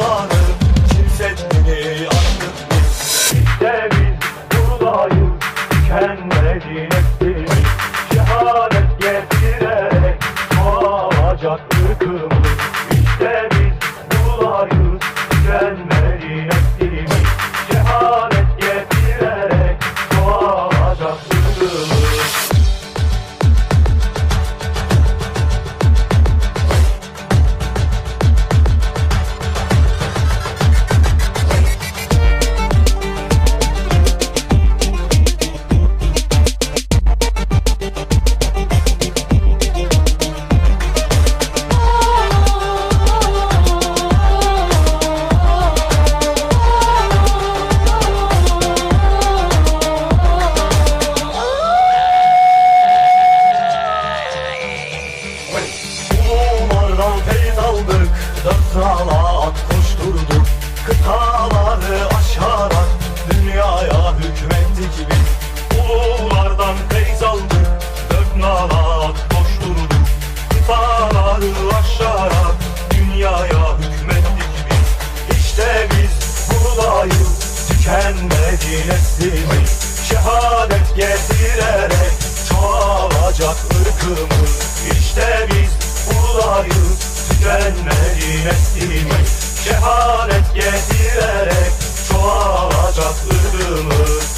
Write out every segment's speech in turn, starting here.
Allah'a Kıtaları aşarak Dünyaya hükmettik biz. İşte biz buradayız Tükenmedi neslimiz Şehadet getirerek Çoğalacak ırkımız. İşte biz buradayız Tükenmedi neslimiz Şehadet getirerek Çoğalacak ırkımız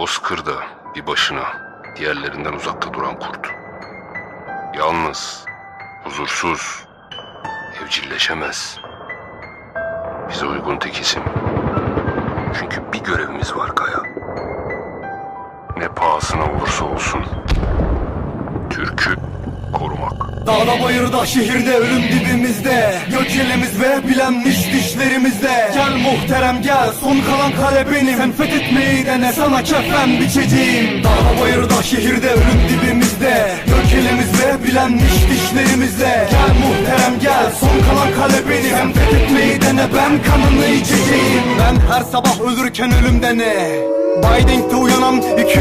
Bozkır'da bir başına, diğerlerinden uzakta duran kurt. Yalnız, huzursuz, evcilleşemez. Bize uygun tek isim. Çünkü bir görevimiz var Kaya. Ne pahasına olursa olsun. Türk'ü. Dağda bayırda şehirde ölüm dibimizde. Gökçelimiz ve bilenmiş dişlerimizde. Gel muhterem gel. Son kalan kale benim. Sen fethetmeyi dene. Sana kefen biçeceğim. Dağda bayırda şehirde ölüm dibimizde. Gökçelimiz ve bilenmiş dişlerimizde. Gel muhterem gel. Son kalan kale benim. Sen fethetmeyi dene. Ben kanını içeceğim. Ben her sabah ölürken ölümde ne? Biding'de uyanan 200 milyon el ele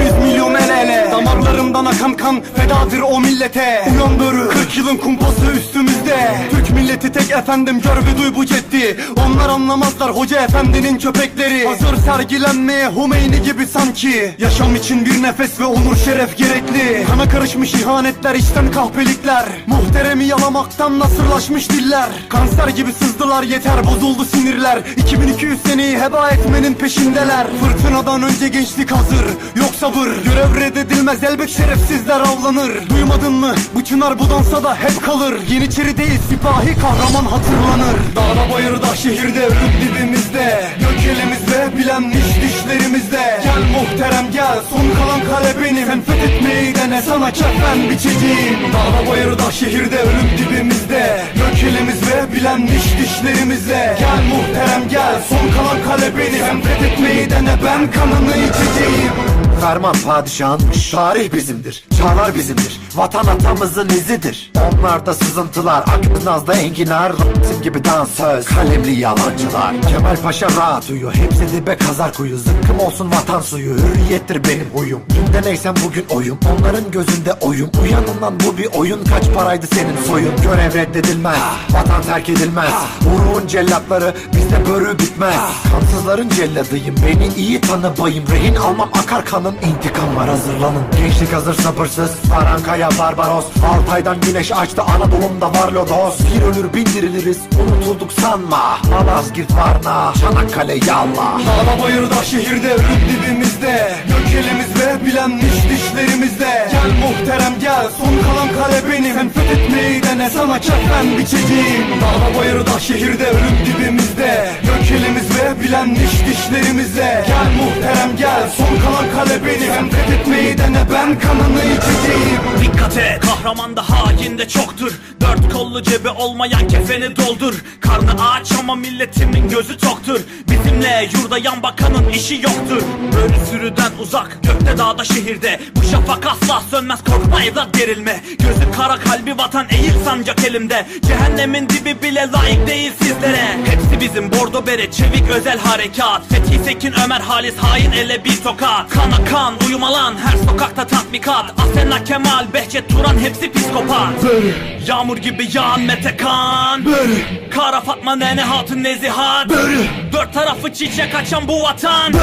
Damarlarımdan akan kan fedadır o millete. Uyan börü 40 yılın kumpası üstümüzde. Türk milleti tek efendim gör ve duy bu ciddi. Onlar anlamazlar hoca efendinin köpekleri. Hazır sergilenmeye Humeyni gibi sanki. Yaşam için bir nefes ve onur şeref gerekli. Kana karışmış ihanetler içten kahpelikler. Muhteremi yalamaktan nasırlaşmış diller. Kanser gibi sızdılar yeter bozuldu sinirler. 2200 seneyi heba etmenin peşindeler. Fırtınadan önce gençlik hazır Yok sabır. Görev reddedilmez elbet şerefsizler avlanır. Duymadın mı? Bu çınar bu dansa da hep kalır. Yeniçeri değil sipahi kahraman hatırlanır. Dağda bayırda şehirde ölüm dibimizde Gök elimiz ve bilenmiş dişlerimizde. Gel muhterem gel. Son kalan kale benim. Sen fethetmeyi dene sana kefen biçeceğim. Dağda bayırda şehirde ölüm dibimizde Gök elimiz ve bilenmiş dişlerimizde. Gel muhterem gel. Son kalan kale benim. Sen fethetmeyi dene ben kanını içeceğim Ferman padişahınmış Tarih bizimdir, çağlar bizimdir Vatan atamızın izidir. Onlarda sızıntılar, aklı nazda enginar Rasim gibi dansöz, kalemli yalancılar. Kemal Paşa rahat uyuyor Hepsi dibe kazar kuyu. Zıkkım olsun vatan suyu Hürriyettir benim huyum. Dün de bugün oyum Onların gözünde oyum. Uyanın lan bu bir oyun Kaç paraydı senin soyun? Görev reddedilmez Vatan terk edilmez. Uğruğun cellatları bizde börü bitmez. Kansızların celladıyım Beni iyi tanı bayım Rehin almam akar kanın intikam var hazırlanın. Gençlik hazır sabırsız. Farankaya Barbaros. Altay'dan güneş açtı Anadolu'mda var lodos. Bir ölür bin diriliriz Unutulduk sanma. Malazgirt Varna Çanakkale Yallah Dağda bayırda şehirde ölüm dibimizde Ve bilenmiş dişlerimizde. Gel muhterem gel. Son kalan kale benim. Sen fethetmeyi dene. Sana kefen biçeceğim Dağda bayırda şehirde ölüm dibimizde. Gök elimiz ve bilenmiş dişlerimizde Gel muhterem gel. Son kalan kale benim. Sen fethetmeyi dene. Ben kanını içeceğim Dikkat et. Kahramanda hain de çoktur. Dört kollu cebi olmayan kefeni doldur. Karnı aç ama milletimin gözü toktur. Bizimle yurda yan bakanın işi yoktur. Böyle sürüden uzak gökte dağda şehirde. Bu şafak asla sönmez korkma evlat gerilme. Gözü kara kalbi vatan eğil sancak elimde. Cehennemin dibi bile layık değil sizlere. Hepsi bizim bordo bere çevik özel harekat. Fethi Sekin Ömer Halis hain ele bir tokat. Kana kan uyumalan her sokakta tatbikat Asena Kemal Behçet Turan hepsi psikopat. Yağmur gibi yağan Mete Kan Kara Fatma Nene Hatun Nezihat. Dört tarafı çiçek açan bu vatan.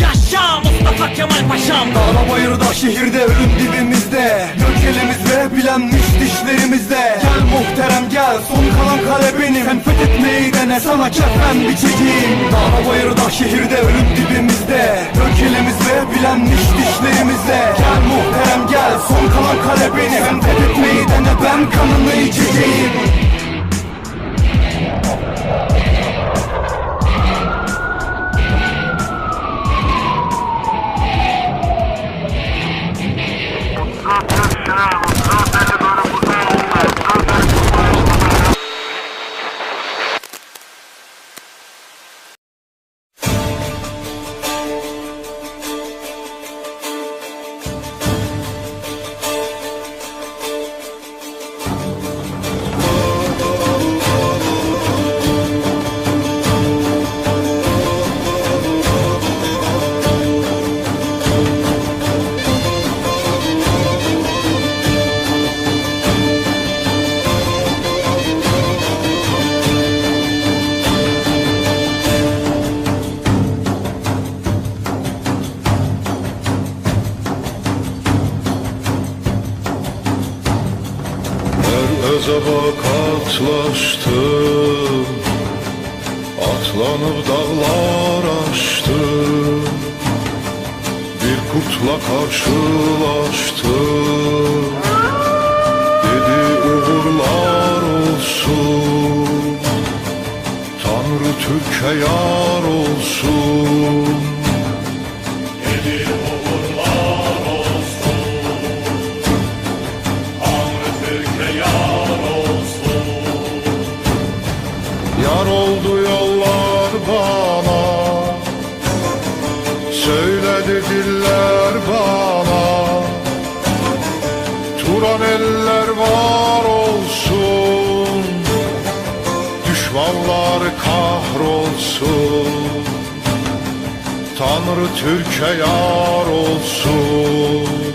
Yaşa Mustafa Kemal Paşam. Dağda bayırda şehirde ölüm dibimizde. Gölgelimiz ve bilenmiş dişlerimizde. Gel muhterem gel. Son kalan kale benim. Sen fethetmeyi dene. Sana kefen biçeceğim Dağda bayırda şehirde ölüm dibimizde. Gölgelimiz ve bilenmiş dişlerimizde. Gel muhterem gel. Son kalan kale benim. Sen fethetmeyi dene. Ben kanını içeceğim Bir kurtla karşılaştım Dedi uğurlar olsun. Tanrı Türkiye yar olsun. Yar oldu yollar bana. Söyledi diller bana. Turan eller var olsun Düşmanlar kahrolsun. Tanrı Türkiye yar olsun